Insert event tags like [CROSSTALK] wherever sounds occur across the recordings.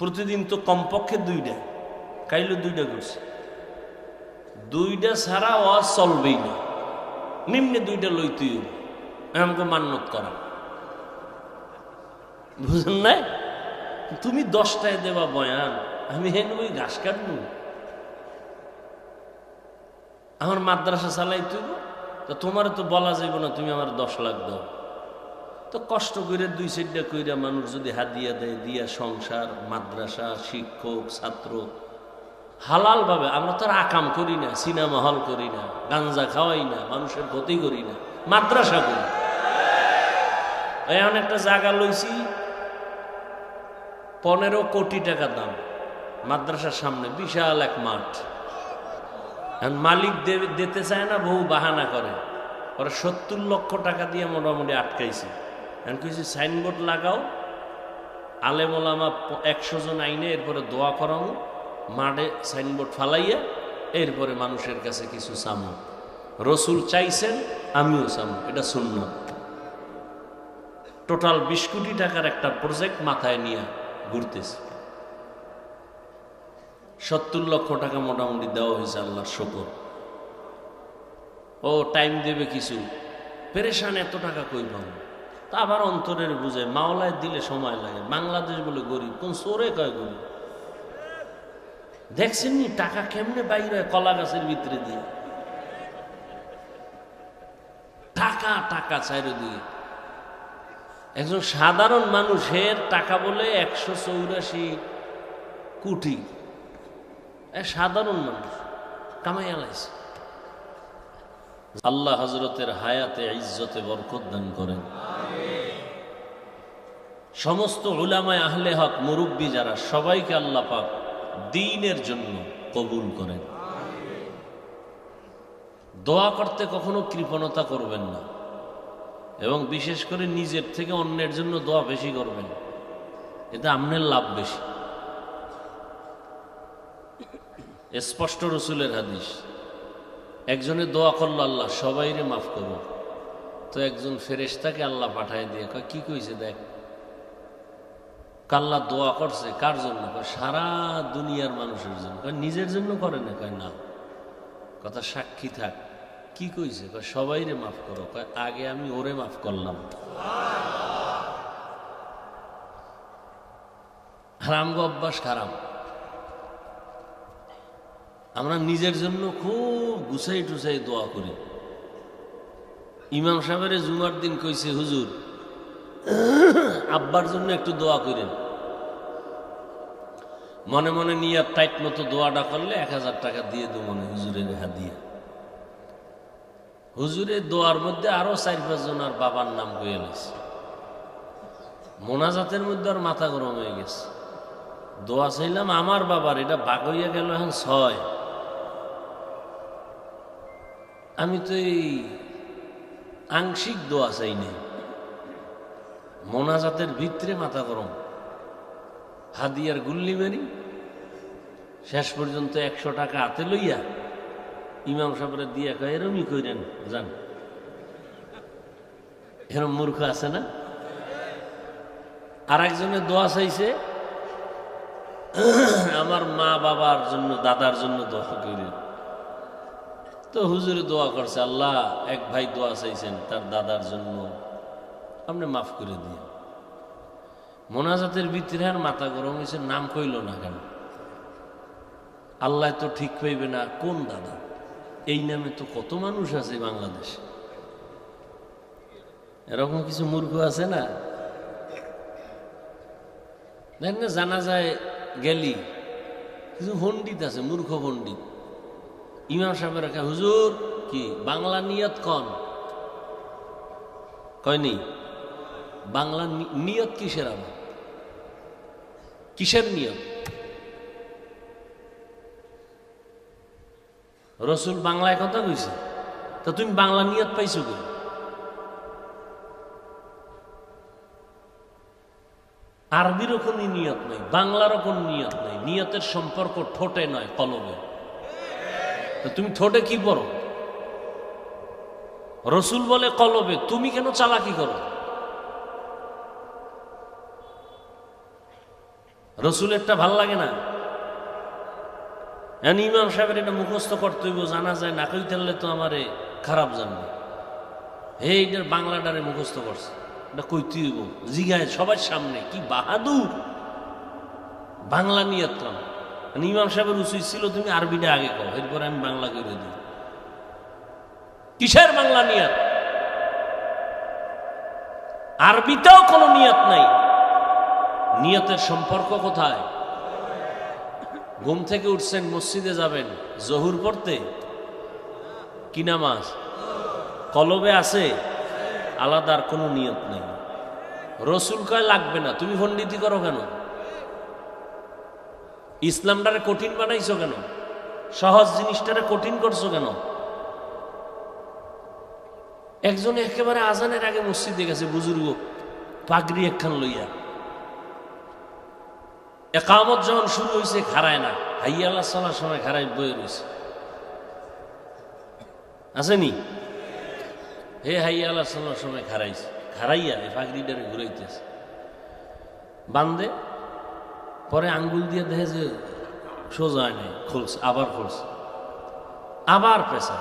প্রতিদিন তো কমপক্ষে দুইটা, কাইলে দুইটা করছে। দুইটা ছাড়া ওয়াজ চলবেই না। নিম্নে দুইটা লইতেই আমাকে মান্যত করা। বুঝলেন না? তুমি দশটায় দেবা বয়ান, আমি হেন ওই ঘাস কাটবো। আমার মাদ্রাসা চালাই তুই তো তোমার তো বলা যাইব না তুমি আমার দশ লাখ দাও। তো কষ্ট করে দুই সাইডটা কইরা মানুষ যদি হাদিয়া দেয়, দিয়া সংসার, মাদ্রাসা, শিক্ষক, ছাত্র হালাল ভাবে আমরা তো আর আকাম করি না, সিনেমা হল করি না, গাঞ্জা খাওয়াই না, মানুষের ক্ষতি করি না, মাদ্রাসা করি। এমন একটা জায়গা লইছি, পনেরো কোটি টাকা দাম, মাদ্রাসার সামনে, বিশাল এক মাঠ। মালিক দিতে চায় না বহু বাহানা করে। ওরা সত্তর লক্ষ টাকা দিয়ে মোটামুটি আটকাইছে। এখন কিছু সাইনবোর্ড লাগাও। আলেম ওলামা একশো জন আইনে এরপরে দোয়া করামো মাঠে সাইনবোর্ড ফালাইয়া এরপরে মানুষের কাছে কিছু চামো রসুল চাইছেন, আমিও চামো এটা শূন্য টোটাল বিশ কোটি টাকার একটা প্রজেক্ট মাথায় নিয়ে ঘুরতেছে। সত্তর লক্ষ টাকা মোটামুটি দেওয়া হয়েছে আল্লাহর শকর। ও টাইম দেবে কিছু। পেরেশান এত টাকা কই পাবো? তা আবার অন্তরের বুঝে, মাওলায় দিলে সময় লাগে। বাংলাদেশ বলে গরিব, কোন সোরে কয় গরিব? দেখছেন নি, টাকা কেমনে বাইরে হয় কলা গাছের ভিতরে দিয়ে? টাকা টাকা চারিদিকে। একজন সাধারণ মানুষের টাকা বলে একশো চৌরাশি কোটি। সাধারণ মানুষ কামাই আলাইছে আল্লাহ হজরতের হায়াতে ইজ্জতে বরকত দান করেন। সমস্ত উলামায় আহলে হক মুরব্বী যারা, সবাইকে আল্লাহ পাক দিনের জন্য কবুল করেন। দোয়া করতে কখনো কৃপণতা করবেন না। এবং বিশেষ করে নিজের থেকে অন্যের জন্য দোয়া বেশি করবেন। এতে আমনের লাভ বেশি। স্পষ্ট রসুলের হাদিস, একজনে দোয়া করল, আল্লাহ সবাইরে মাফ করো তো একজন ফেরেশতাকে আল্লাহ পাঠায় দিয়ে, কয়, কি কইছে দেখ? কাল্লা দোয়া করছে, কার জন্য? সারা দুনিয়ার মানুষের জন্য। নিজের জন্য করে না? কয়, না। কথা সাক্ষী থাক। কি কইছে? কয় সবাইরে মাফ করো। কয়, আগে আমি ওরে মাফ করলাম। হারাম গো অভ্যাস খারাপ আমরা নিজের জন্য খুব গুছাই টুসাই দোয়া করি। ইমাম সাহেবের জুমার দিন কইছে, হুজুর আব্বার জন্য একটু দোয়া করেন। মনে মনে নিয়ে টাইট মতো দোয়াটা করলে এক হাজার টাকা দিয়ে দো মনে হুজুরের হাদিয়া হুজুরের দোয়ার মধ্যে আরও চার পাঁচজন আর বাবার নাম কয়ে নিছে মোনাজাতের মধ্যে আর মাথা গরম হয়ে গেছে। দোয়া চাইলাম, আমার বাবার, এটা বাঘ হইয়া গেল এখন ছয়। আমি তো এই আংশিক দোয়া চাই না মোনাজাতের ভিতরে মাথা গরম। হাদিয়ার গুল্লি মারি, শেষ পর্যন্ত একশো টাকা হাতে লইয়া ইমাম সাহেবরা দিয়া কয় এরমই কইরেন জান এরম মূর্খ আছে না? আর একজনের দোয়া চাইছে, আমার মা বাবার জন্য, দাদার জন্য দোয়া করেন তো হুজুরে দোয়া করছে, আল্লাহ, এক ভাই দোয়া চাইছেন, তার দাদার জন্য আপনি মাফ করে দিয়ে মোনাজাতের ভিতরে আর মাথা গরম হয়েছে, নাম কইল না কেন? আল্লাহ তো ঠিক পাইবে না কোন দাদা। এই নামে তো কত মানুষ আছে বাংলাদেশে। এরকম কিছু মূর্খ আছে না? দেখ না, জানা যায় গেলি। কিছু পণ্ডিত আছে, মূর্খ পণ্ডিত। ইমাম সাহেবের হুজুর, কি বাংলা নিয়ত কন কয়নি? বাংলা নিয়ত কিসের আবার? কিসের নিয়ত? রসুল বাংলায় কথা কইছে, তো তুমি বাংলা নিয়ত পাইছো কি আরবিরও কোনো নিয়ত নাই, বাংলারও কোনো নিয়ত নাই, নিয়তের সম্পর্ক ঠোঁটে নয় কলবে তো তুমি ঠোঁটে কি পড়ো? রসুল বলে কলবে তুমি কেন চালাকি করো? রসুলেরটা ভালো লাগে না। এখন ইমাম সাহেবের এটা মুখস্থ করতে হইব, জানা যায় না কই তাহলে তো আমারে খারাপ জানবে। হে, এটার বাংলাটারে মুখস্থ করছে। এটা কইতে হইব, জিগায় সবার সামনে, কি বাহাদুর। বাংলা নিয়ে তো ইমাম সাহেবের উচিত ছিল, তুমি আরবিটা আগে কও, এরপরে আমি বাংলা করে দিই। কিসের বাংলা নিয়াত? আরবিতেও কোনো নিয়ত নাই। নিয়তের সম্পর্ক কোথায়? ঘুম থেকে উঠছেন, মসজিদে যাবেন, জহুর পড়তে? কি নামাজ? কলবে আছে? আলাদার কোনো নিয়ত নেই। রসুল কয়, লাগবে না। তুমি পণ্ডিতি করো কেন? ইসলামটারে কঠিন বানাইছো কেন? সহজ জিনিসটারে কঠিন করছ কেন? একজন একেবারে আজানের আগে মসজিদে গেছে, বুজুর্গ, পাগড়ি একখান লইয়া। একামত যখন শুরু হয়েছে খারায় না। হাইয়া আল্লাহ সময় খারাই বয়ে রয়েছে। আসেনি হে হাইয়া আল্লাহ সময় খারাইছে খারাইয়া এই পাগড়িটারে ঘুরাইতেছে। বান্দে, পরে আঙ্গুল দিয়ে দেখে যে সোজা নাই, খুলছে, আবার খুলছে। আবার পেশা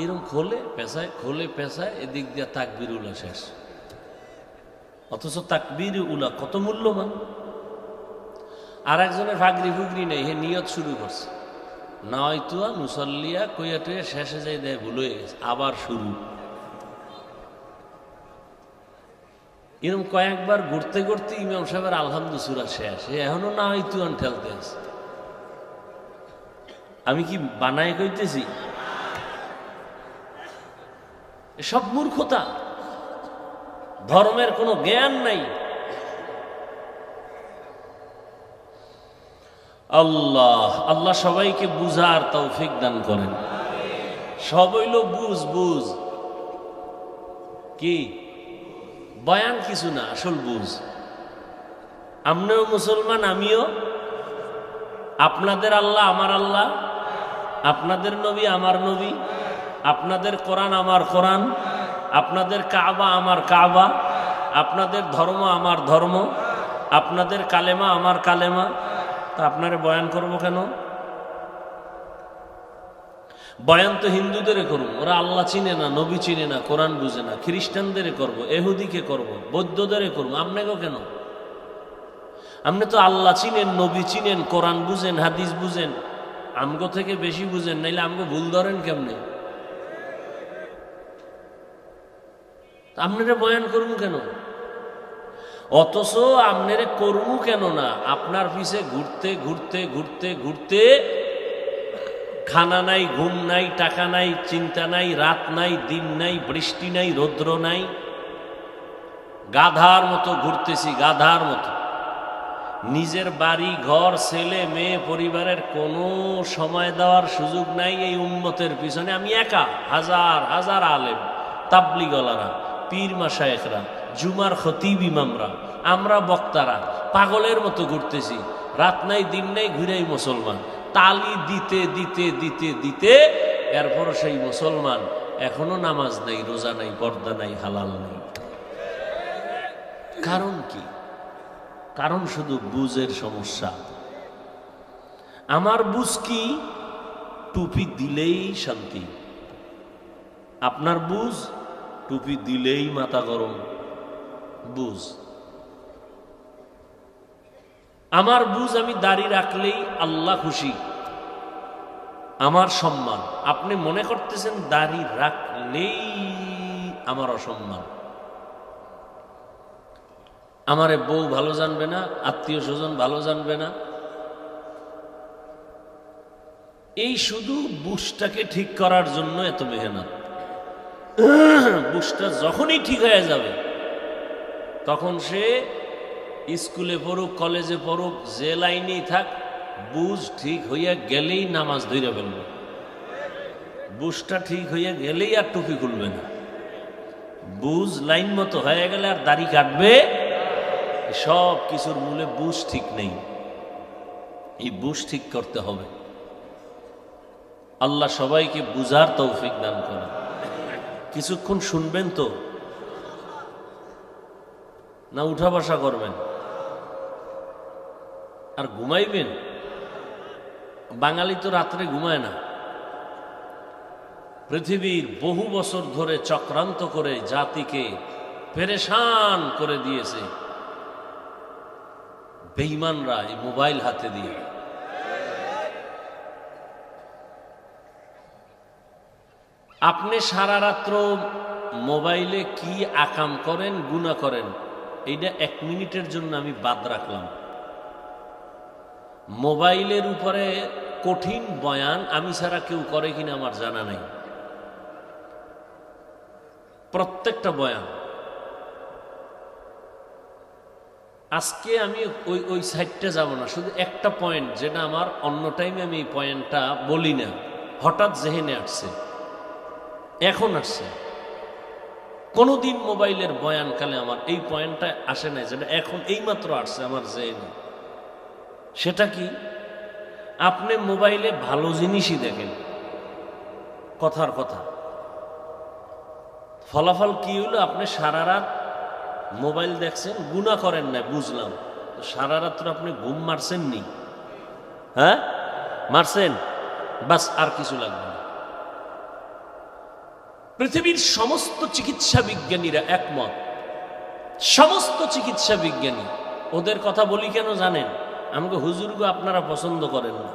এরকম খোলে পেশায় খোলে পেশায় এদিক দিয়ে তাকবির উলা শেষ অথচ তাকবির উলা কত মূল্যবান। আর একজনের ফাগরি ফুগরি নেই, হে নিয়ত শুরু করছে। নয়তুয়া মুসল্লিয়া কইয়া টুয়া শেষে যাই দেয়, ভুল হয়ে গেছে, আবার শুরু। এরকম কয়েকবার ঘুরতে ঘুরতে ইমাম সাহেবের আলহামদু সুরা শেষ এখনও না হয়তো ঠেলতে আছে। আমি কি বানায় কইতেছি? এসব মূর্খতা। ধর্মের কোনো জ্ঞান নাই। আল্লাহ আল্লাহ সবাইকে বুঝার তৌফিক দান করেন। সব হইল বুঝ বুঝ। কি? বয়ান কিছু না, আসল বুঝ। আপনিও মুসলমান, আমিও। আপনাদের আল্লাহ আমার আল্লাহ। আপনাদের নবী আমার নবী। আপনাদের কোরআন আমার কোরআন। আপনাদের কাবা আমার কাবা। আপনাদের ধর্ম আমার ধর্ম। আপনাদের কালেমা আমার কালেমা। তা আপনারে বয়ান করব কেন? বয়ান তো হিন্দুদের করব, ওরা আল্লাহ চিনে না, নবী চিনে না, কোরআন বুঝে না, খ্রিস্টানদের করব, এহুদিকে করব, বৌদ্ধদের করব, আপনাকেও কেন? আপনি তো আল্লাহ চিনেন, নবী চিনেন, কোরআন বুঝেন, হাদিস বুঝেন, আমগো থেকে বেশি বুঝেন, নাইলে আমগো ভুল ধরেন কেমনে? আপনারা বয়ান করুন কেন? অথচ আপনারে করব কেন না? আপনার পিছে ঘুরতে ঘুরতে ঘুরতে ঘুরতে খানা নাই, ঘুম নাই, টাকা নাই, চিন্তা নাই, রাত নাই, দিন নাই, বৃষ্টি নাই, রৌদ্র নাই। গাধার মতো ঘুরতেছি, গাধার মতো। নিজের বাড়ি, ঘর, ছেলে, মেয়ে, পরিবারের কোনো সময় দেওয়ার সুযোগ নাই এই উন্মতের পিছনে। আমি একা, হাজার হাজার আলেম তাবলি গলারা পীর মাসায়েকরা জুমার খতিব ইমামরা আমরা বক্তারা, পাগলের মতো ঘুরতেছি। রাত নাই, দিন নাই, ঘুরেই মুসলমান। তালি দিতে দিতে দিতে দিতে এরপর সেই মুসলমান এখনও নামাজ নাই, রোজা নাই, পর্দা নাই, হালাল নাই। কারণ কি? কারণ শুধু বুঝের সমস্যা। আমার বুঝ কি? টুপি দিলেই শান্তি। আপনার বুঝ? টুপি দিলেই মাথা গরম। বুঝ। আমার বুঝ আমি দাড়ি রাখলেই আল্লাহ খুশি। আমার সম্মান। আপনি মনে করতেছেন দাড়ি রাখলেই আমার অসম্মান। আমারে বউ ভালো জানবে না, আত্মীয় স্বজন ভালো জানবে না। এই শুধু বুশটাকে ঠিক করার জন্য এত মেহনত। [CLEARS THROAT] বুশটা যখনই ঠিক হয়ে যাবে তখন সে স্কুলে পড়ুক, কলেজে পড়ুক, যে লাইনেই থাক, বুঝ ঠিক হইয়া গেলেই নামাজ ধরে ফেলবে। বুঝটা ঠিক হইয়া গেলেই আর টুপি খুলবে না। বুঝ লাইন মতো হয়ে গেলে আর দাড়ি কাটবে? সব কিছুর মূলে বুঝ ঠিক নেই। এই বুঝ ঠিক করতে হবে। আল্লাহ সবাইকে বুঝার তৌফিক দান করে কিছুক্ষণ শুনবেন তো? না উঠা বসা করবেন? আর ঘুমাইবেন? বাঙালি তো রাত্রে ঘুমায় না। পৃথিবীর বহু বছর ধরে চক্রান্ত করে জাতিকে পেরেশান করে দিয়েছে বেইমানরা এই মোবাইল হাতে দিয়ে। আপনি সারা রাত্র মোবাইলে কি আকাম করেন গুণা করেন? এইটা এক মিনিটের জন্য আমি বাদ রাখলাম। মোবাইলের উপরে কঠিন বয়ান আমি ছাড়া কেউ করে কিনা আমার জানা নাই। প্রত্যেকটা বয়ান। আজকে আমি ওই ওই সাইডটা যাব না, শুধু একটা পয়েন্ট যেটা আমার অন্য টাইমে আমি এই পয়েন্টটা বলি না। হঠাৎ জেহেনে আসছে। এখন আসছে। কোনোদিন মোবাইলের বয়ানকালে আমার এই পয়েন্টটা আসে নাই, যেটা এখন এইমাত্র আসছে আমার জেহেনে সেটা কি? আপনি মোবাইলে ভালো জিনিসই দেখেন। কথার কথা। ফলাফল কি হলো? আপনি সারা রাত মোবাইল দেখছেন, গুণা করেন না বুঝলাম। সারা রাত্র আপনি ঘুম মারছেন নি হ্যাঁ? মারছেন? বাস আর কিছু লাগবে না। পৃথিবীর সমস্ত চিকিৎসা বিজ্ঞানীরা একমত। সমস্ত চিকিৎসা বিজ্ঞানী, ওদের কথা বলি কেন জানেন? আমাকে হুজুরগো আপনারা পছন্দ করেন না।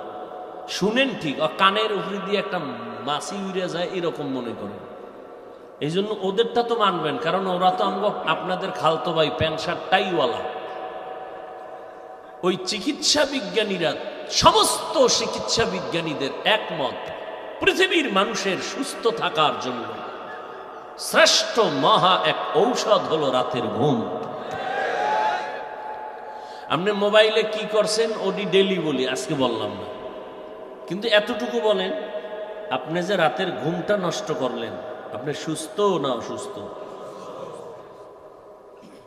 শুনেন ঠিক ও কানের উপরে দিয়ে একটা মাসি উড়ে যায়, এরকম মনে করেন। এই জন্য ওদেরটা তো মানবেন, কারণ ওরা তো আমাকে আপনাদের খালতো ভাই, প্যান্ট শার্ট ওই চিকিৎসা বিজ্ঞানীরা, সমস্ত চিকিৎসা বিজ্ঞানীদের একমত, পৃথিবীর মানুষের সুস্থ থাকার জন্য। শ্রেষ্ঠ মহা এক ঔষধ হলো রাতের ঘুম। আপনি মোবাইলে কি করছেন? ওটি ডেলি বলি, আজকে বললাম না। কিন্তু এতটুকু বলেন, আপনি যে রাতের ঘুমটা নষ্ট করলেন, আপনি সুস্থ না অসুস্থ?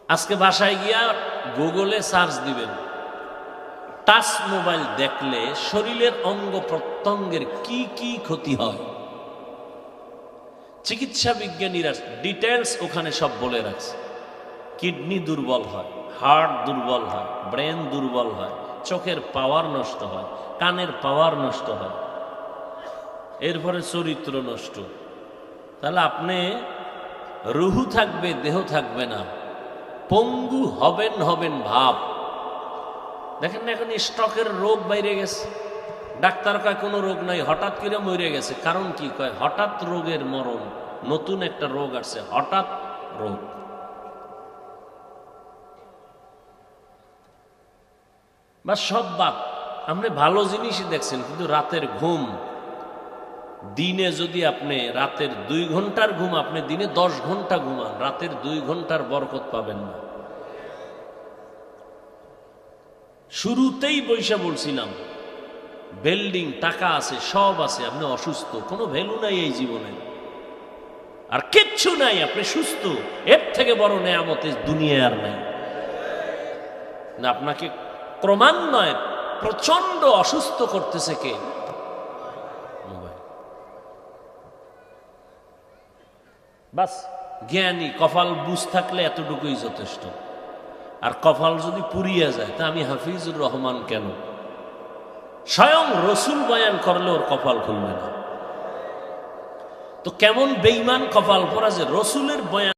আজকে বাসায় গিয়া গুগলে সার্চ দিবেন, টাচ মোবাইল দেখলে শরীরের অঙ্গ প্রত্যঙ্গের কি কি ক্ষতি হয়? চিকিৎসা বিজ্ঞানীরা ডিটেলস ওখানে সব বলে রাখছে। কিডনি দুর্বল হয় হার্ট দুর্বল হয় ব্রেন দুর্বল হয়, চোখের পাওয়ার নষ্ট হয়, কানের পাওয়ার নষ্ট হয়, এরপরে চরিত্র নষ্ট। তাহলে আপনি রুহু থাকবে, দেহ থাকবে না, পঙ্গু হবেন হবেন ভাব। দেখেন না এখন স্টকের রোগ বাইরে গেছে। ডাক্তার কয়, কোনো রোগ নাই, হঠাৎ করে মরে গেছে। কারণ কি কয়, হঠাৎ রোগের মরণ, নতুন একটা রোগ আসছে, হঠাৎ রোগ। বা সব বাদ, আপনি ভালো জিনিসই দেখছেন, কিন্তু রাতের ঘুম, দিনে যদি আপনি রাতের দুই ঘণ্টার ঘুম, আপনি দিনে দশ ঘণ্টা ঘুমান, রাতের দুই ঘণ্টার বরকত পাবেন না। শুরুতেই বৈশা বলছিলাম বিল্ডিং টাকা আছে, সব আছে, আপনি অসুস্থ, কোনো ভ্যালু নাই এই জীবনে। আর কিচ্ছু নাই, আপনি সুস্থ। এর থেকে বড় নেয়ামতে দুনিয়া আর নাই। না, আপনাকে ক্রমান্বয়ে প্রচণ্ড অসুস্থ করতেছে কে? বাস, জ্ঞানী, কপাল বুঝ থাকলে এতটুকুই যথেষ্ট। আর কপাল যদি পুড়িয়ে যায়, তা আমি হাফিজুর রহমান কেন? স্বয়ং রসুল বয়ান করলে ওর কপাল খুলবে না। তো কেমন বেইমান কপাল পরা যে রসুলের বয়ান